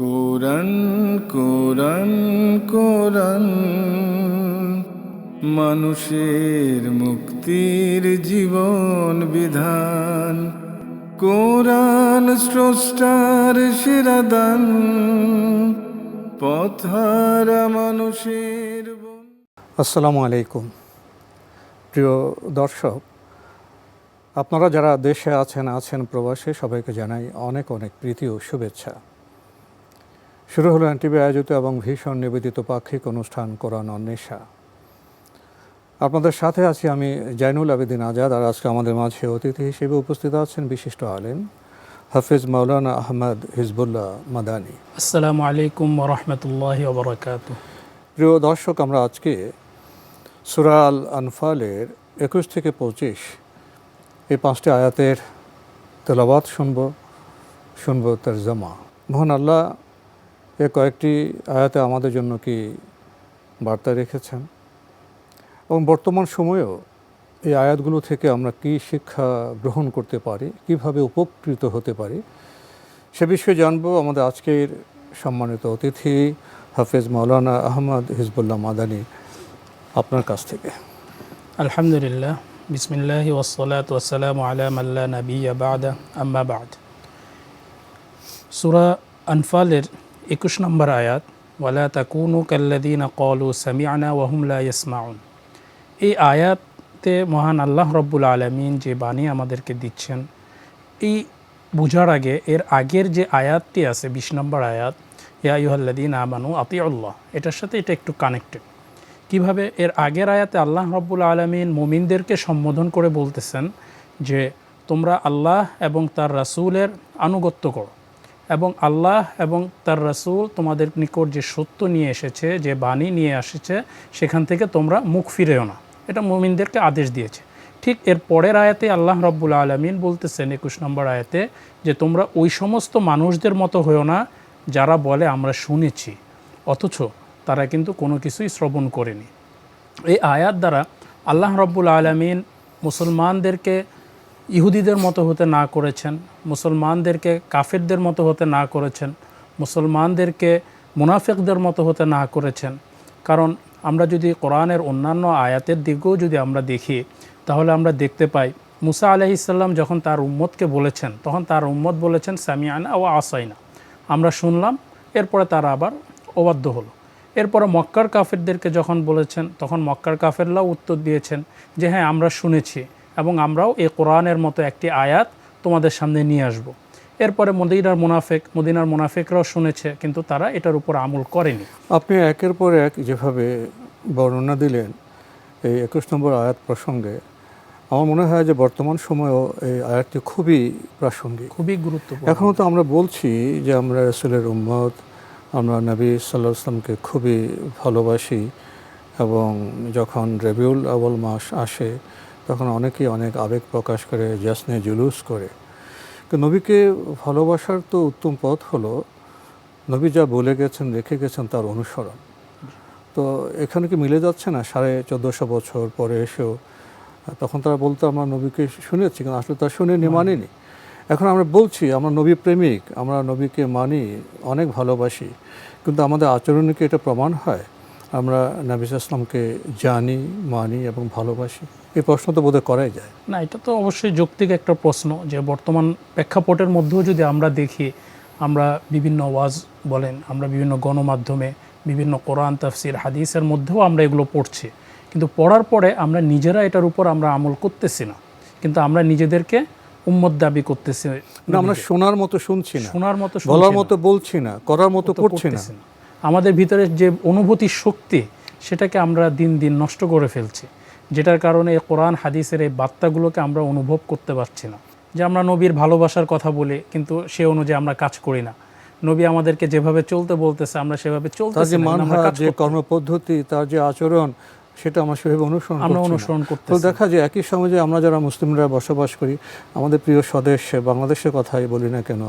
কোরআন কোরআন কোরআন। মানুষের মুক্তির জীবন বিধান। কোরআন স্রষ্টার শিরাদান পথহারা মানুষের আসসালামু আলাইকুম। প্রিয় দর্শক, আপনারা যারা দেশে আছেন আছেন প্রবাসে, সবাইকে জানাই অনেক অনেক প্রীতি ও শুভেচ্ছা। শুরু হলো এনটিভি আয়োজিত এবং ভীষণ নিবেদিত পাক্ষিক অনুষ্ঠান কোরআন অন্বেষা আপনাদের সাথে আছি আমি জাইনুল আবেদিন আজাদ আর আজকে আমাদের মাঝে অতিথি হিসেবে উপস্থিত আছেন বিশিষ্ট আলেম হাফিজ মাওলানা আহমদ হিজবুল্লাহ মাদানী। আসসালামু আলাইকুম ওরহমতুল্লাহ ওবরাকাত প্রিয় দর্শক আমরা আজকে সুরাল আনফালের একুশ থেকে পঁচিশ এই পাঁচটি আয়াতের তেলাবাত শুনব শুনব তর্জমা। মোহন আল্লাহ এ কয়েকটি আয়াতে আমাদের জন্য কি বার্তা রেখেছেন? এবং বর্তমান সময়েও এই আয়াতগুলো থেকে আমরা কি শিক্ষা গ্রহণ করতে পারি, কীভাবে উপকৃত হতে পারি, সে বিষয়ে জানব আমাদের আজকের সম্মানিত অতিথি হাফেজ মাওলানা আহমদ হিজবুল্লাহ মাদানী আপনার কাছ থেকে। আলহামদুলিল্লাহ, বিসমিল্লাহ ওসলাত ওসালাম আলাম আল্লাহ নবী আবাদ আম্মা বাদ। সুরা আনফালের একুশ নম্বর আয়াত, ওয়ালা তাকুনু কাল্লাদিন কলু সামিআনা ওয়াহুমলা ইসমাউন এই আয়াতে মহান আল্লাহ রব্বুল আলমিন যে বাণী আমাদেরকে দিচ্ছেন, এই বোঝার আগে এর আগের যে আয়াতটি আছে, বিশ নম্বর আয়াত, ইয়া ইউহাল্লাদিন আমানু আতিউল্লাহ, এটার সাথে এটা একটু কানেক্টেড। কীভাবে এর আগের আয়াতে আল্লাহ রব্বুল আলমিন মোমিনদেরকে সম্বোধন করে বলতেছেন যে, তোমরা আল্লাহ এবং তার রাসূলের আনুগত্য করো। এবং আল্লাহ এবং তার রাসূল তোমাদের নিকট যে সত্য নিয়ে এসেছে, যে বাণী নিয়ে এসেছে সেখান থেকে তোমরা মুখ ফিরেও না। এটা মুমিনদেরকে আদেশ দিয়েছে। ঠিক এর পরের আয়াতে আল্লাহ রব্বুল আলমিন বলতেছেন, একুশ নম্বর আয়াতে, যে তোমরা ওই সমস্ত মানুষদের মতো হয়েও না যারা বলে, আমরা শুনেছি। অথচ তারা কিন্তু কোনো কিছুই শ্রবণ করেনি। এই আয়াত দ্বারা আল্লাহ রব্বুল আলমিন মুসলমানদেরকে ইহুদিদের মতো হতে না করেছেন, মুসলমানদেরকে কাফেরদের মতো হতে না করেছেন, মুসলমানদেরকে মুনাফেকদের মতো হতে না করেছেন। কারণ আমরা যদি কোরআনের অন্যান্য আয়াতের দিকেও যদি আমরা দেখি, তাহলে আমরা দেখতে পাই, মুসা আলহিসাল্লাম যখন তার উম্মতকে বলেছেন, তখন তার উম্মত বলেছেন সামিয়ানা ও আসাইনা। আমরা শুনলাম, এরপরে তারা আবার অবাধ্য হলো। এরপরে মক্কার কাফেরদেরকে যখন বলেছেন, তখন মক্কার কাফেররাও উত্তর দিয়েছেন যে হ্যাঁ আমরা শুনেছি। এবং আমরাও এই কোরআনের মতো একটি আয়াত তোমাদের সামনে নিয়ে আসব। এরপরে মদিনার মুনাফেক মদিনার মুনাফেকরাও শুনেছে কিন্তু তারা এটার উপর আমল করেনি। আপনি একের পর এক যেভাবে বর্ণনা দিলেন এই একুশ নম্বর আয়াত প্রসঙ্গে আমার মনে হয় যে বর্তমান সময়েও এই আয়াতটি খুবই প্রাসঙ্গিক। খুবই গুরুত্বপূর্ণ। এখনও তো আমরা বলছি যে আমরা রসুলের উম্মত আমরা নবী সাল্লাহ আসলামকে খুবই ভালোবাসি এবং যখন রবিউল আউ্ল মাস আসে তখন অনেকেই অনেক আবেগ প্রকাশ করে জাসনে জুলুস করে। নবীকে ভালোবাসার তো উত্তম পথ হলো নবী যা বলে গেছেন রেখে গেছেন তার অনুসরণ। তো এখানে কি মিলে যাচ্ছে না? সাড়ে চোদ্দোশো বছর পরে এসেও তখন তারা বলতো আমরা নবীকে শুনেছি কিন্তু আসলে তারা শুনে মানিনি। এখন আমরা বলছি আমরা নবী প্রেমিক আমরা নবীকে মানি অনেক ভালোবাসি। কিন্তু আমাদের আচরণে কি এটা প্রমাণ হয়? আমরা নবী আসলামকে জানি মানি এবং ভালোবাসি। এই প্রশ্ন তো বোধহয় করাই যায়। না এটা তো অবশ্যই যৌক্তিক একটা প্রশ্ন যে বর্তমান প্রেক্ষাপটের মধ্যেও যদি আমরা দেখি আমরা বিভিন্ন ওয়াজ বলেন আমরা বিভিন্ন গণমাধ্যমে বিভিন্ন কোরআন তাফসির হাদিসের মধ্যেও আমরা এগুলো পড়ছি। কিন্তু পড়ার পরে আমরা নিজেরা এটার উপর আমরা আমল করতেছি না। কিন্তু আমরা নিজেদেরকে উম্মত দাবি করতেছি। না আমরা শোনার মতো শুনছি না। শোনার মতো বলার মতো বলছি না করার মতো মতো করছি না। আমাদের ভিতরে যে অনুভূতি শক্তি সেটাকে আমরা দিন দিন নষ্ট করে ফেলছি যেটার কারণে কোরআন হাদিসের এই বার্তাগুলোকে আমরা অনুভব করতে পারছি না। যে আমরা নবীর ভালোবাসার কথা বলি কিন্তু সে অনুযায়ী আমরা কাজ করি না। নবী আমাদেরকে যেভাবে চলতে বলতেছে আমরা সেভাবে তার চলতেছি যে যে কর্মপদ্ধতি তার যে আচরণ সেটা আমরা সেভাবে অনুসরণ আমরা। অনুসরণ তো দেখা যায় একই সমাজে আমরা যারা মুসলিমরা বসবাস করি আমাদের প্রিয় স্বদেশ বাংলাদেশের কথাই বলি না কেন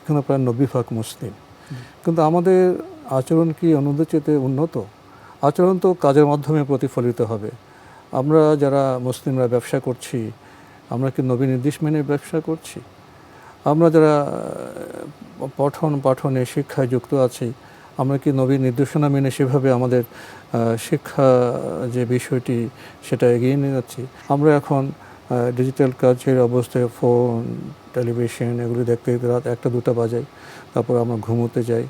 এখানে প্রায় নব্বই ভাগ মুসলিম। কিন্তু আমাদের আচরণ কি অন্যদের উন্নত? আচরণ তো কাজের মাধ্যমে প্রতিফলিত হবে। আমরা যারা মুসলিমরা ব্যবসা করছি, আমরা কি নবী নির্দেশ মেনে ব্যবসা করছি? আমরা যারা পঠন পাঠনে শিক্ষায় যুক্ত আছি, আমরা কি নবীর নির্দেশনা মেনে সেভাবে আমাদের শিক্ষা যে বিষয়টি, সেটা এগিয়ে নিয়ে যাচ্ছি? আমরা এখন ডিজিটাল কাজের অবস্থায় ফোন টেলিভিশন এগুলি দেখতে দেখতে রাত একটা দুটো বাজায় তারপর আমরা ঘুমোতে যাই।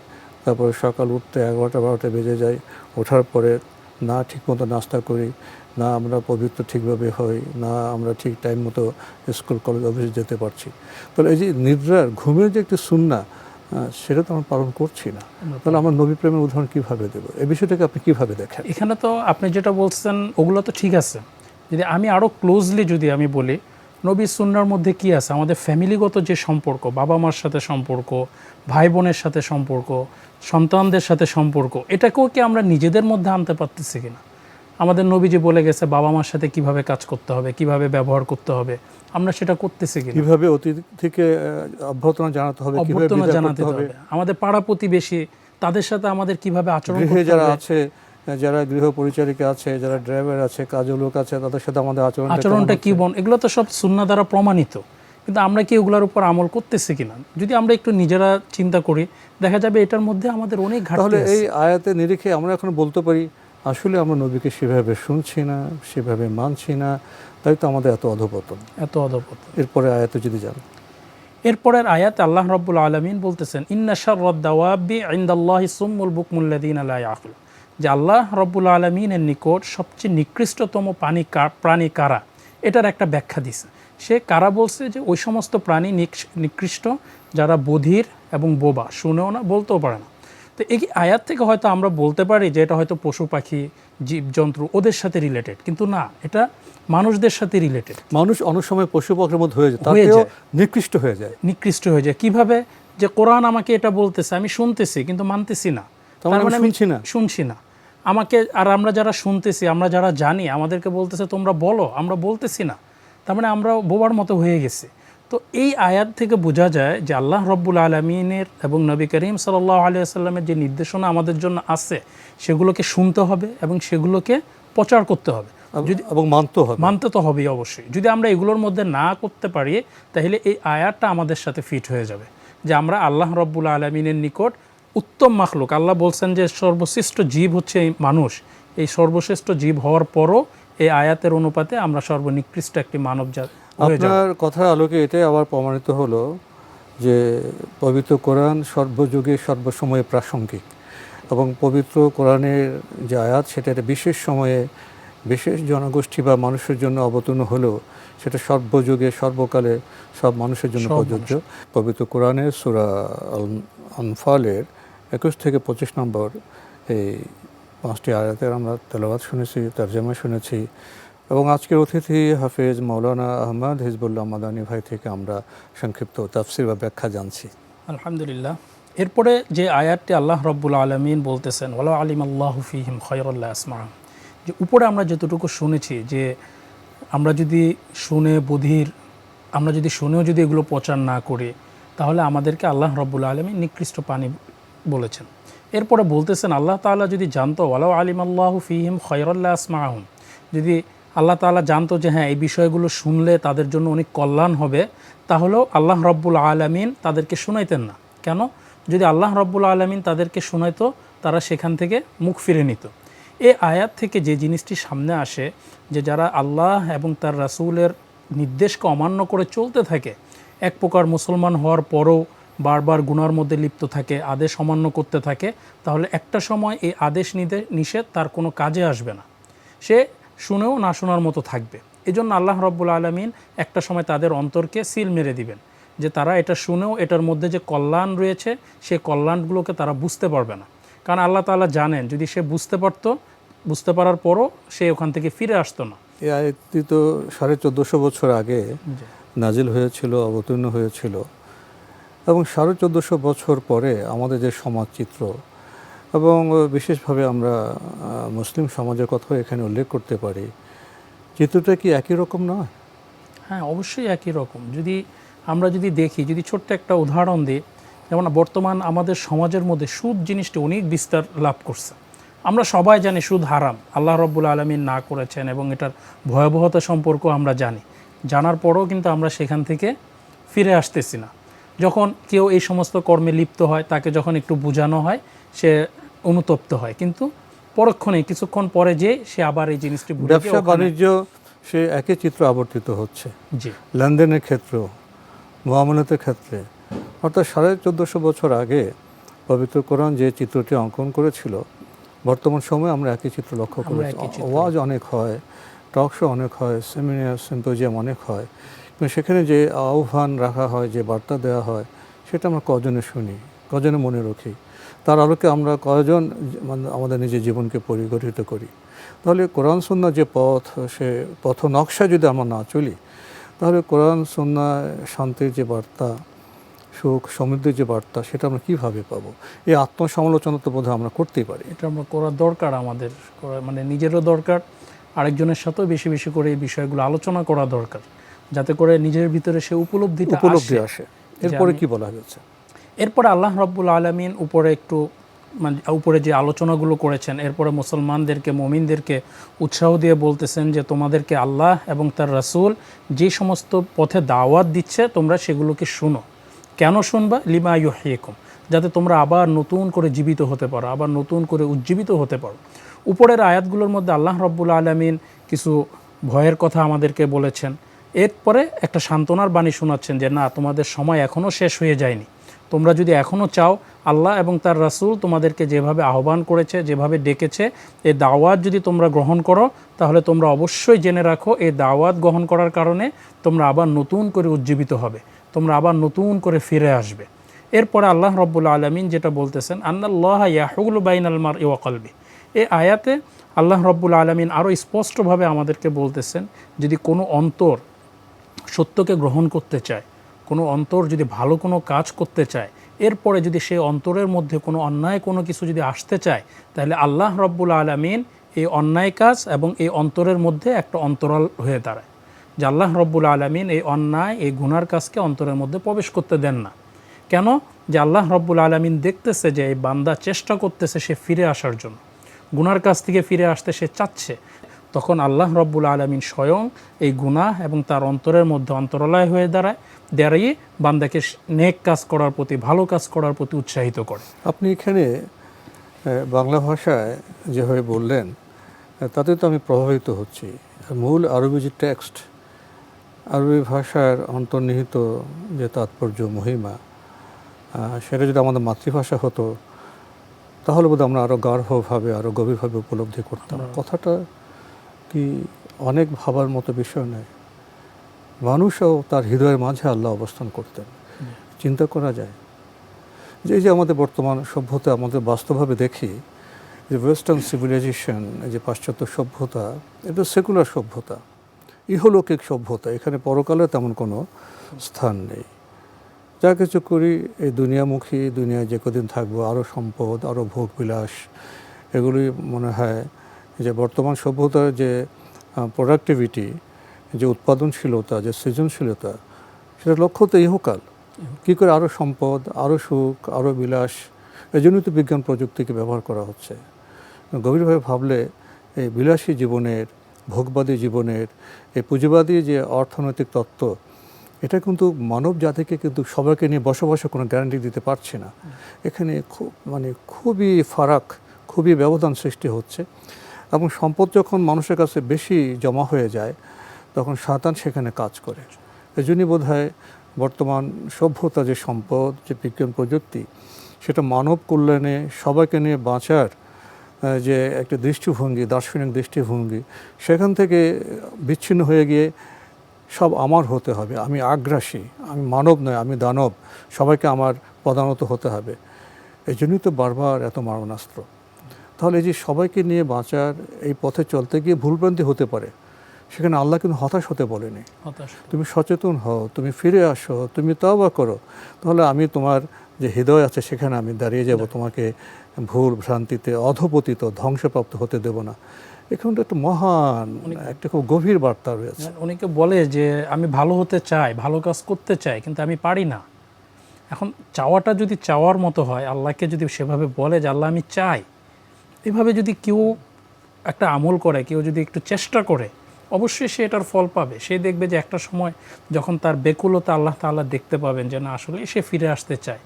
তারপরে সকাল উঠতে এগারোটা বারোটা বেজে যায়। ওঠার পরে না ঠিকমতো নাস্তা করি না আমরা পবিত্র ঠিকভাবে হই না আমরা ঠিক টাইম মতো স্কুল কলেজ অফিসে যেতে পারছি। তাহলে এই যে নিদ্রার ঘুমের যে একটি সুন্না সেটা তো আমরা পালন করছি না। তাহলে আমার নবী প্রেমের উদাহরণ কীভাবে দেবো? এই বিষয়টাকে আপনি কীভাবে দেখেন? এখানে তো আপনি যেটা বলছেন ওগুলো তো ঠিক আছে। যদি আমি আরও ক্লোজলি যদি আমি বলি নবী সুন্নার মধ্যে কি আছে? আমাদের ফ্যামিলিগত যে সম্পর্ক বাবা মার সাথে সম্পর্ক ভাই বোনের সাথে সম্পর্ক সন্তানদের সাথে সম্পর্ক এটাকেও কি আমরা নিজেদের মধ্যে আনতে পারতেছি কিনা? আমাদের নবীজি বলে গেছে বাবা মার সাথে কীভাবে কাজ করতে হবে কীভাবে ব্যবহার করতে হবে আমরা সেটা করতেছি কিনা? কীভাবে অতীত থেকে অভ্যর্থনা জানাতে হবে কীভাবে অভ্যর্থনা জানাতে হবে? আমাদের পাড়া প্রতিবেশী তাদের সাথে আমাদের কীভাবে আচরণ করতে যারা আছে যারা গৃহ পরিচারিকা আছে যারা ড্রাইভার আছে কাজের লোক আছে তাদের সাথে আমাদের আচরণ আচরণটা কি বন? এগুলো তো সব সুন্না দ্বারা প্রমাণিত। কিন্তু আমরা কি এগুলোর উপর আমল করতেছি কিনা? যদি আমরা একটু নিজেরা চিন্তা করি দেখা যাবে এটার মধ্যে আমাদের অনেক ঘাটতি তাহলে এই আয়াতে নিরিখে আমরা এখন বলতে পারি আসলে আমরা নবীকে সেভাবে শুনছি না সেভাবে মানছি না তাই তো আমাদের এত অধপতন। এত অধপত এরপরে আয়াতে যদি যান। এরপরের আয়াত আল্লাহ রাব্বুল আলামিন বলতেছেন ইন্না শাররাদ-দাওয়াবি ইনদাল্লাহি সুম্মুল বুকমুল্লাযীনা লা ইয়াকুল যে আল্লাহ রব্বুল আলমিনের নিকট সবচেয়ে নিকৃষ্টতম প্রাণী প্রাণী কারা? এটার একটা ব্যাখ্যা দিছে। সে কারা বলছে যে ওই সমস্ত প্রাণী নিকৃষ্ট যারা বধির এবং বোবা? শুনেও না বলতেও পারে না। তো এই আয়াত থেকে হয়তো আমরা বলতে পারি যে এটা হয়তো পশু পাখি জীবজন্তু ওদের সাথে রিলেটেড কিন্তু না এটা মানুষদের সাথে রিলেটেড মানুষ অনেক সময় পশু পাখির মধ্যে হয়ে যায় তাতেও নিকৃষ্ট হয়ে যায়। নিকৃষ্ট হয়ে যায়। কীভাবে? যে কোরআন আমাকে এটা বলতেছে আমি শুনতেছি কিন্তু মানতেছি না। তার মানে মানে শুনছি না? শুনছি না। আমাকে আর আমরা যারা শুনতেছি আমরা যারা জানি আমাদেরকে বলতেছে তোমরা বলো আমরা বলতেছি না। তার মানে আমরা বোবার মতো হয়ে গেছি। তো এই আয়াত থেকে বোঝা যায় যে আল্লাহ রব্বুল আলমিনের এবং নবী করিম সাল্লাহ আলিয়া সাল্লামের যে নির্দেশনা আমাদের জন্য আছে সেগুলোকে শুনতে হবে এবং সেগুলোকে প্রচার করতে হবে। যদি এবং মানতে হবে। মানতে তো হবেই অবশ্যই। যদি আমরা এগুলোর মধ্যে না করতে পারি তাহলে এই আয়াতটা আমাদের সাথে ফিট হয়ে যাবে। যে আমরা আল্লাহ রব্বুল আলমিনের নিকট উত্তম মাখলুক। আল্লাহ বলছেন যে সর্বশ্রেষ্ঠ জীব হচ্ছে এই মানুষ। এই সর্বশ্রেষ্ঠ জীব হওয়ার পরও এই আয়াতের অনুপাতে আমরা সর্বনিকৃষ্ট একটি মানব জাত আপনার কথার আলোকে এটাই আবার প্রমাণিত হলো যে পবিত্র কোরআন সর্বযুগে সর্বসময়ে প্রাসঙ্গিক এবং পবিত্র কোরআনের যে আয়াত সেটা একটা বিশেষ সময়ে বিশেষ জনগোষ্ঠী বা মানুষের জন্য অবতীর্ণ হলেও সেটা সর্বযুগে সর্বকালে সব মানুষের জন্য প্রযোজ্য। পবিত্র কোরআনের সুরা আনফালের একুশ থেকে পঁচিশ নম্বর এই পাঁচটি আয়াতের আমরা তেলাওয়াত শুনেছি, তর্জমা শুনেছি এবং আজকের অতিথি হাফেজ মৌলানা আহমদ হিজবুল্লাহ মাদানী ভাই থেকে আমরা সংক্ষিপ্ত তাফসির বা ব্যাখ্যা জানছি। আলহামদুলিল্লাহ। এরপরে যে আয়াতটি আল্লাহ রব্বুল আলমিন বলতেছেন ওলা আলিম আল্লাহ ফিহিম খয়রুল্লাহ আসমাহ যে উপরে আমরা যতটুকু শুনেছি যে আমরা যদি শুনে বধির, আমরা যদি শুনেও যদি এগুলো প্রচার না করি, তাহলে আমাদেরকে আল্লাহ রব্বুল আলমী নিকৃষ্ট পানি বলেছেন। এরপরে বলতেছেন, আল্লাহ তাআলা যদি জানতো, ওয়ালাউ আলিম আল্লাহ ফিহিম খয়রুল্লাহ আসমাহম। যদি আল্লাহ তাআলা জানতো যে হ্যাঁ এই বিষয়গুলো শুনলে তাদের জন্য অনেক কল্যাণ হবে, তাহলেও আল্লাহ রব্বুল আলমিন তাদেরকে শুনাইতেন না। কেন? যদি আল্লাহ রব্বুল আলমিন তাদেরকে শোনাইতো, তারা সেখান থেকে মুখ ফিরে নিত। এ আয়াত থেকে যে জিনিসটি সামনে আসে, যে যারা আল্লাহ এবং তার রাসূলের নির্দেশকে অমান্য করে চলতে থাকে, এক প্রকার মুসলমান হওয়ার পরও বারবার গুনার মধ্যে লিপ্ত থাকে আদেশ অমান্য করতে থাকে তাহলে একটা সময় এই আদেশ নিদে নিষেধ তার কোনো কাজে আসবে না। সে শুনেও না শোনার মতো থাকবে। এই জন্য আল্লাহ রব্বুল আলমিন একটা সময় তাদের অন্তরকে সিল মেরে দিবেন যে তারা এটা শুনেও এটার মধ্যে যে কল্যাণ রয়েছে সেই কল্যাণগুলোকে তারা বুঝতে পারবে না। কারণ আল্লাহ তাআলা জানেন যদি সে বুঝতে পারতো বুঝতে পারার পরও সে ওখান থেকে ফিরে আসতো না। এই আয়াতটি তো সাড়ে চোদ্দোশো বছর আগে নাজিল হয়েছিল অবতীর্ণ হয়েছিল। এবং সাড়ে চোদ্দোশো বছর পরে আমাদের যে সমাজচিত্র এবং বিশেষভাবে আমরা মুসলিম সমাজের কথাও এখানে উল্লেখ করতে পারি, চিত্রটা কি একই রকম নয়? হ্যাঁ অবশ্যই একই রকম। যদি আমরা যদি দেখি, যদি ছোট্ট একটা উদাহরণ দিই, যেমন বর্তমান আমাদের সমাজের মধ্যে সুদ জিনিসটি অনেক বিস্তার লাভ করছে। আমরা সবাই জানি সুদ হারাম, আল্লাহ রব্বুল আলমিন না করেছেন এবং এটার ভয়াবহতা সম্পর্ক আমরা জানি। জানার পরও কিন্তু আমরা সেখান থেকে ফিরে আসতেছি না। যখন কেউ এই সমস্ত কর্মে লিপ্ত হয় তাকে যখন একটু বোঝানো হয় সে অনুতপ্ত হয়। কিন্তু পরক্ষণে কিছুক্ষণ পরে যে সে আবার এই জিনিসটি ব্যবসা বাণিজ্য সে একই চিত্র আবর্তিত হচ্ছে। জি। লেনদেনের ক্ষেত্রেও মহামলাতের ক্ষেত্রে। অর্থাৎ সাড়ে চোদ্দোশো বছর আগে পবিত্র কোরআন যে চিত্রটি অঙ্কন করেছিল বর্তমান সময়ে আমরা একই চিত্র লক্ষ্য করেছি। ওয়াজ অনেক হয় টক শো অনেক হয় সেমিনার সিম্পোজিয়াম অনেক হয়। সেখানে যে আহ্বান রাখা হয়, যে বার্তা দেওয়া হয়, সেটা আমরা কজনে শুনি, কজনে মনে রাখি। তার আলোকে আমরা কয়জন মানে আমাদের নিজের জীবনকে পরিগঠিত করি। তাহলে কোরআন সন্না যে পথ, সে পথ নকশা যদি আমরা না চলি, তাহলে কোরআন সন্না শান্তির যে বার্তা, সুখ, সমৃদ্ধির যে বার্তা, সেটা আমরা কীভাবে পাবো? এই আত্মসমালোচনা তো বোধহয় আমরা করতেই পারি। এটা আমরা করা দরকার আমাদের মানে নিজেরও দরকার, আরেকজনের সাথেও বেশি বেশি করে এই বিষয়গুলো আলোচনা করা দরকার। যাতে করে নিজের ভিতরে সে উপলব্ধিটা উপলব্ধি আসে। এরপরে কি বলা হয়েছে? এরপরে আল্লাহ রব্বুল আলমিন উপরে একটু মানে উপরে যে আলোচনাগুলো করেছেন এরপরে মুসলমানদেরকে মমিনদেরকে উৎসাহ দিয়ে বলতেছেন যে তোমাদেরকে আল্লাহ এবং তার রাসূল যে সমস্ত পথে দাওয়াত দিচ্ছে তোমরা সেগুলোকে শুনো। কেন শুনবা? লিমা ইউহিকুম যাতে তোমরা আবার নতুন করে জীবিত হতে পারো আবার নতুন করে উজ্জীবিত হতে পারো। উপরের আয়াতগুলোর মধ্যে আল্লাহ রব্বুল আলমিন কিছু ভয়ের কথা আমাদেরকে বলেছেন। এরপরে একটা সান্ত্বনার বাণী শোনাচ্ছেন যে, না, তোমাদের সময় এখনও শেষ হয়ে যায়নি। তোমরা যদি এখনও চাও, আল্লাহ এবং তার রাসূল তোমাদেরকে যেভাবে আহ্বান করেছে, যেভাবে ডেকেছে, এ দাওয়াত যদি তোমরা গ্রহণ করো, তাহলে তোমরা অবশ্যই জেনে রাখো এই দাওয়াত গ্রহণ করার কারণে তোমরা আবার নতুন করে উজ্জীবিত হবে, তোমরা আবার নতুন করে ফিরে আসবে। এরপরে আল্লাহ রব্বুল আলমিন যেটা বলতেছেন, আন্নাল্লাহ ইয়াহুল বাইন আলমার ইওয়াকলবি এ আয়াতে আল্লাহ রব্বুল আলমিন আরও স্পষ্টভাবে আমাদেরকে বলতেছেন, যদি কোনো অন্তর সত্যকে গ্রহণ করতে চায়, কোনো অন্তর যদি ভালো কোনো কাজ করতে চায়, এরপরে যদি সে অন্তরের মধ্যে কোনো অন্যায় কোনো কিছু যদি আসতে চায়, তাহলে আল্লাহ রব্বুল আলমিন এই অন্যায় কাজ এবং এই অন্তরের মধ্যে একটা অন্তরাল হয়ে দাঁড়ায়। যে আল্লাহ রব্বুল আলমিন এই অন্যায়, এই গুনার কাজকে অন্তরের মধ্যে প্রবেশ করতে দেন না। কেন? যে আল্লাহ রব্বুল আলমিন দেখতেছে যে এই বান্দা চেষ্টা করতেছে সে ফিরে আসার জন্য। গুনার কাছ থেকে ফিরে আসতে সে চাচ্ছে। তখন আল্লাহ রব্বুল আলমিন স্বয়ং এই গুনাহ এবং তার অন্তরের মধ্যে অন্তরালয় হয়ে দাঁড়ায় দাঁড়িয়ে বান্দাকে নেক কাজ করার প্রতি ভালো কাজ করার প্রতি উৎসাহিত করে। আপনি এখানে বাংলা ভাষায় যেভাবে বললেন তাতে তো আমি প্রভাবিত হচ্ছি। মূল আরবি যে টেক্সট আরবি ভাষার অন্তর্নিহিত যে তাৎপর্য মহিমা সেটা যদি আমাদের মাতৃভাষা হতো তাহলে বোধহয় আমরা আরও গাঢ়ভাবে আরও গভীরভাবে উপলব্ধি করতাম। কথাটা কি অনেক ভাবার মতো বিষয় নয়। মানুষও তার হৃদয়ের মাঝে আল্লাহ অবস্থান করতেন। চিন্তা করা যায় যে যে আমাদের বর্তমান সভ্যতা আমাদের বাস্তবভাবে দেখি যে ওয়েস্টার্ন সিভিলাইজেশন যে পাশ্চাত্য সভ্যতা, এটা সেকুলার সভ্যতা, ইহলৌকিক সভ্যতা, এখানে পরকালে তেমন কোনো স্থান নেই। যা কিছু করি, এই দুনিয়ামুখী, দুনিয়ায় যে কদিন থাকব আরও সম্পদ আরও ভোগবিলাস এগুলি মনে হয় যে বর্তমান সভ্যতার যে প্রোডাক্টিভিটি যে উৎপাদনশীলতা, যে সৃজনশীলতা, সেটা লক্ষ্য তো ইহকাল। কী করে আরও সম্পদ আরও সুখ আরও বিলাস এই জন্যই তো বিজ্ঞান প্রযুক্তিকে ব্যবহার করা হচ্ছে। গভীরভাবে ভাবলে এই বিলাসী জীবনের, ভোগবাদী জীবনের, এই পুঁজিবাদী যে অর্থনৈতিক তত্ত্ব, এটা কিন্তু মানব জাতিকে কিন্তু সবাইকে নিয়ে বসবাসে কোনো গ্যারান্টি দিতে পারছে না। এখানে খুব মানে খুবই ফারাক, খুবই ব্যবধান সৃষ্টি হচ্ছে। এবং সম্পদ যখন মানুষের কাছে বেশি জমা হয়ে যায়, তখন সাতান সেখানে কাজ করে। এই জন্যই বোধ হয় বর্তমান সভ্যতা যে সম্পদ, যে বিজ্ঞান প্রযুক্তি, সেটা মানব কল্যাণে সবাইকে নিয়ে বাঁচার যে একটা দৃষ্টিভঙ্গি, দার্শনিক দৃষ্টিভঙ্গি, সেখান থেকে বিচ্ছিন্ন হয়ে গিয়ে সব আমার হতে হবে। আমি আগ্রাসী, আমি মানব নয়, আমি দানব। সবাইকে আমার প্রধানত হতে হবে। এই জন্যই তো বারবার এত মারণাস্ত্র। তাহলে এই যে সবাইকে নিয়ে বাঁচার এই পথে চলতে গিয়ে ভুলভ্রান্তি হতে পারে সেখানে আল্লাহ কিন্তু হতাশ হতে বলেনি। হতাশ। তুমি সচেতন হও তুমি ফিরে আসো তুমি তওবা করো তাহলে আমি তোমার যে হৃদয় আছে সেখানে আমি দাঁড়িয়ে যাব তোমাকে ভুল ভ্রান্তিতে অধপতিত ধ্বংসপ্রাপ্ত হতে দেব না। এখানে তো একটা মহান একটা খুব গভীর বার্তা রয়েছে। অনেকে বলে যে আমি ভালো হতে চাই ভালো কাজ করতে চাই কিন্তু আমি পারি না। এখন চাওয়াটা যদি চাওয়ার মতো হয় আল্লাহকে যদি সেভাবে বলে যে আল্লাহ আমি চাই এভাবে যদি কেউ একটা আমল করে কেউ যদি একটু চেষ্টা করে অবশ্যই সে এটার ফল পাবে। সে দেখবে যে একটা সময় যখন তার বেকুলতা আল্লাহ তাআলা দেখতে পাবেন যে না আসলে সে ফিরে আসতে চায়।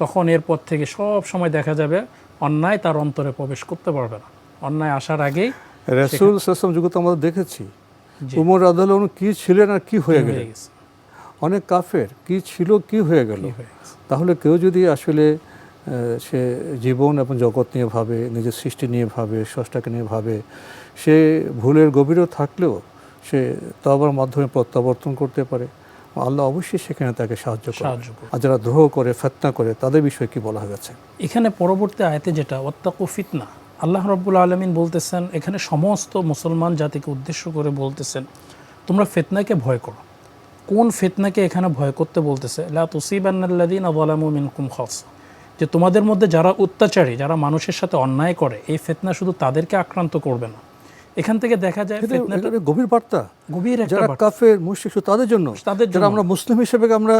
তখন এরপর থেকে সব সময় দেখা যাবে অন্যায় তার অন্তরে প্রবেশ করতে পারবে না। অন্যায় আসার আগেই রাসূল সাল্লাম যুগে তো আমরা দেখেছি। উমর আনহু কি ছিলেন আর কি হয়ে গেছে? অনেক কাফের কি ছিল কি হয়ে গেল। তাহলে কেউ যদি আসলে সে জীবন এবং জগৎ নিয়ে ভাবে নিজের সৃষ্টি নিয়ে ভাবে স্রষ্টাকে নিয়ে ভাবে। সে ভুলের গভীরও থাকলেও সে তবার মাধ্যমে প্রত্যাবর্তন করতে পারে। আল্লাহ অবশ্যই সেখানে তাকে সাহায্য করে। সাহায্য। আর যারা দ্রোহ করে ফেতনা করে তাদের বিষয়ে কি বলা হয়েছে? এখানে পরবর্তী আয়তে যেটা ওত্তাকু ফিতনা আল্লাহ রব্বুল আলমিন বলতেছেন এখানে সমস্ত মুসলমান জাতিকে উদ্দেশ্য করে বলতেছেন তোমরা ফেতনাকে ভয় করো। কোন ফিতনাকে এখানে ভয় করতে বলতেছে? লা তুসিবান্নাল্লাদিন আবলামু মিনকুম খাস যে তোমাদের মধ্যে যারা অত্যাচারী যারা মানুষের সাথে অন্যায় করে এই ফেতনা শুধু তাদেরকে আক্রান্ত করবে না। এখান থেকে দেখা যায় ফিতনাটা গভীর বার্তা। গভীর যারা কাফের মুশরিক তাদের জন্য। তাদের যারা আমরা মুসলিম হিসেবে আমরা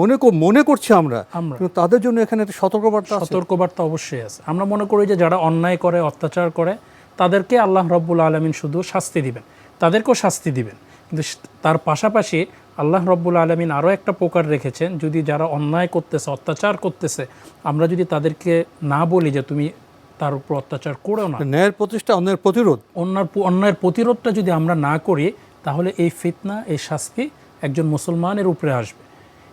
মনে মনে করছি আমরা কিন্তু তাদের জন্য এখানে একটা সতর্কবার্তা সতর্কবার্তা অবশ্যই আছে। আমরা মনে করি যে যারা অন্যায় করে অত্যাচার করে তাদেরকে আল্লাহ রব্বুল আলমিন শুধু শাস্তি দিবেন। তাদেরকেও শাস্তি দিবেন। কিন্তু তার পাশাপাশি আল্লাহ রব্বুল আলমিন আরও একটা প্রকার রেখেছেন যদি যারা অন্যায় করতেছে অত্যাচার করতেছে আমরা যদি তাদেরকে না বলি যে তুমি তার উপর অত্যাচার করো না। ন্যায়ের প্রতিষ্ঠা অন্যের প্রতিরোধ। অন্যার অন্যায়ের প্রতিরোধটা যদি আমরা না করি তাহলে এই ফিতনা এই শাস্তি একজন মুসলমানের উপরে আসবে।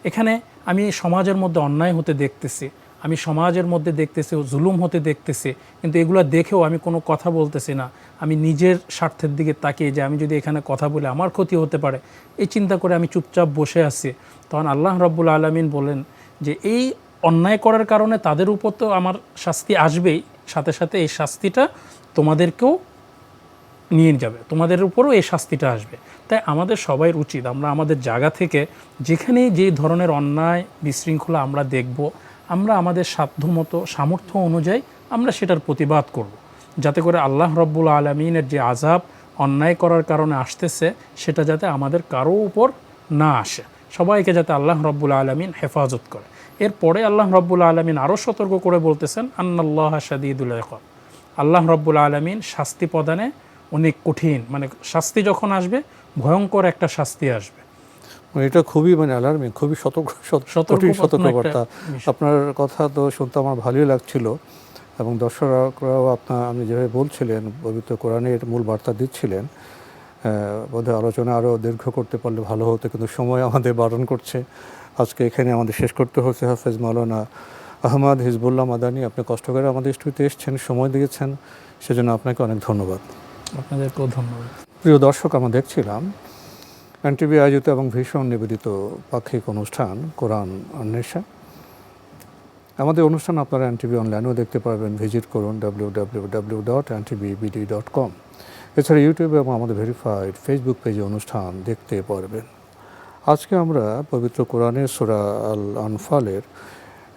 এখানে আমি সমাজের মধ্যে অন্যায় হতে দেখতেছি। আমি সমাজের মধ্যে দেখতেছি জুলুম হতে দেখতেছি, কিন্তু এগুলো দেখেও আমি কোনো কথা বলতেছি না। আমি নিজের স্বার্থের দিকে তাকিয়ে যে আমি যদি এখানে কথা বলে আমার ক্ষতি হতে পারে। এই চিন্তা করে আমি চুপচাপ বসে আছি। তখন আল্লাহ রব্বুল আলমিন বলেন যে, এই অন্যায় করার কারণে তাদের উপর তো আমার শাস্তি আসবেই, সাথে সাথে এই শাস্তিটা তোমাদেরকেও নিয়ে যাবে, তোমাদের উপরও এই শাস্তিটা আসবে। তাই আমাদের সবাই উচিত, আমরা আমাদের জায়গা থেকে যেখানেই যে ধরনের অন্যায় বিশৃঙ্খলা আমরা দেখব আমরা আমাদের সাধ্যমতো সামর্থ্য অনুযায়ী আমরা সেটার প্রতিবাদ করব। যাতে করে আল্লাহ রব্বুল আলমিনের যে আজাব অন্যায় করার কারণে আসতেছে, সেটা যাতে আমাদের কারও উপর না আসে। সবাইকে যাতে আল্লাহ রব্বুল আলমিন হেফাজত করে। এরপরে আল্লাহ রব্বুল আলমিন আরও সতর্ক করে বলতেছেন, আন্নাল্লাহ শাদিদুল ইকাব। আল্লাহ রব্বুল আলমিন শাস্তি প্রদানে অনেক কঠিন মানে শাস্তি যখন আসবে, ভয়ঙ্কর একটা শাস্তি আসবে। এটা খুবই মানে অ্যালার্মিং খুবই সতর্ক কঠিন সতর্কবার্তা। আপনার কথা তো শুনতে আমার ভালোই লাগছিল এবং দর্শকরাও আপনার আপনি যেভাবে বলছিলেন পবিত্র কোরআনের মূল বার্তা দিচ্ছিলেন বোধহয় আলোচনা আরও দীর্ঘ করতে পারলে ভালো হতো কিন্তু সময় আমাদের বারণ করছে। আজকে এখানে আমাদের শেষ করতে হচ্ছে হাফেজ মাওলানা আহমদ হিজবুল্লাহ মাদানি। আপনি কষ্ট করে আমাদের স্টুডিওতে এসেছেন সময় দিয়েছেন সেজন্য আপনাকে অনেক ধন্যবাদ। আপনাদেরকেও ধন্যবাদ। প্রিয় দর্শক আমরা দেখছিলাম এনটিভি আয়োজিত এবং ভীষণ নিবেদিত পাক্ষিক অনুষ্ঠান, কোরআন অন্বেষা আমাদের অনুষ্ঠান আপনারা এনটিভি অনলাইনেও দেখতে পারবেন। ভিজিট করুন W W W dot BD dot com এছাড়া ইউটিউবে এবং আমাদের ভেরিফাইড ফেসবুক পেজে অনুষ্ঠান দেখতে পারবেন। আজকে আমরা পবিত্র কোরআনের সুরা আল আনফালের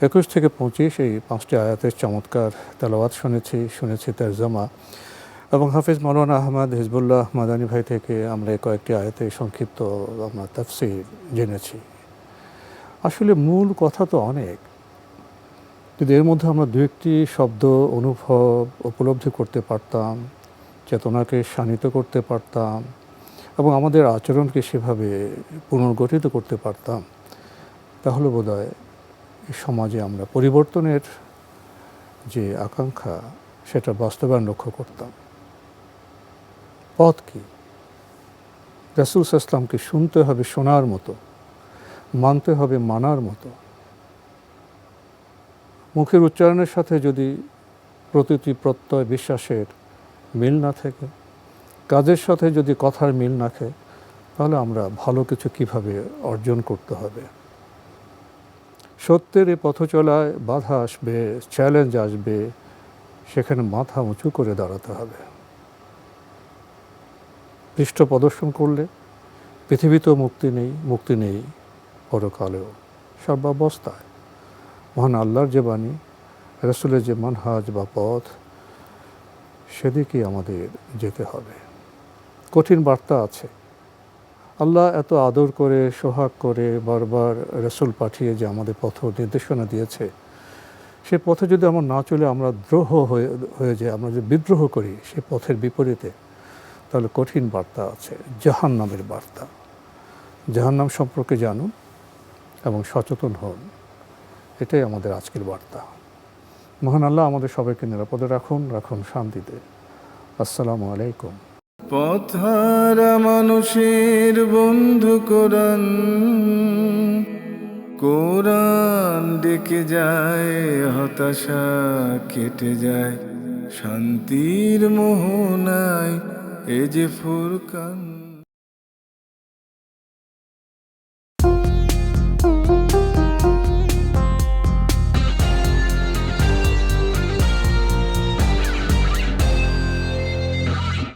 একুশ থেকে পঁচিশ এই পাঁচটি আয়াতের চমৎকার তেলাওয়াত শুনেছি শুনেছি, তর্জমা। এবং হাফিজ মৌলানা আহমদ হিজবুল্লাহ মাদানী ভাই থেকে আমরা কয়েকটি আয়াতে সংক্ষিপ্ত আমরা তাফসির জেনেছি। আসলে মূল কথা তো অনেক। যদি এর মধ্যে আমরা দু একটি শব্দ অনুভব উপলব্ধি করতে পারতাম, চেতনাকে শানিত করতে পারতাম এবং আমাদের আচরণকে সেভাবে পুনর্গঠিত করতে পারতাম, তাহলে বোধহয় এই সমাজে আমরা পরিবর্তনের যে আকাঙ্ক্ষা, সেটা বাস্তবায়ন লক্ষ্য করতাম। পথ কি রাসুল ইসলামকে শুনতে হবে শোনার মতো, মানতে হবে মানার মতো। মুখের উচ্চারণের সাথে যদি প্রতিটি প্রত্যয় বিশ্বাসের মিল না থাকে, কাজের সাথে যদি কথার মিল না থাকে, তাহলে আমরা ভালো কিছু কীভাবে অর্জন করতে হবে? সত্যের এই পথ চলায় বাধা আসবে চ্যালেঞ্জ আসবে, সেখানে মাথা উঁচু করে দাঁড়াতে হবে। পৃষ্ঠ প্রদর্শন করলে পৃথিবীতেও মুক্তি নেই মুক্তি নেই পরকালেও। সর্বাবস্থায়। মহান আল্লাহর যে বাণী, রসুলের যে মানহাজ বা পথ, সেদিকেই আমাদের যেতে হবে। কঠিন বার্তা আছে। আল্লাহ এত আদর করে, সোহাগ করে বারবার রসুল পাঠিয়ে যে আমাদের পথ নির্দেশনা দিয়েছে, সে পথে যদি আমরা না চলে আমরা দ্রোহ হয়ে হয়ে যাই, আমরা যদি বিদ্রোহ করি, সে পথের বিপরীতে তাহলে কঠিন বার্তা আছে, জাহান্নামের বার্তা। জাহান্নাম সম্পর্কে জানুন এবং সচেতন হন। এটাই আমাদের আজকের বার্তা। মহান আল্লাহ আমাদের সবাইকে নিরাপদে রাখুন রাখুন শান্তিতে। আসসালামু আলাইকুম। পথারা মানুষের বন্ধু কোরআন কোরআন ডেকে যায়, হতাশা কেটে যায়, শান্তির মোহনায় এ যে ফুরকান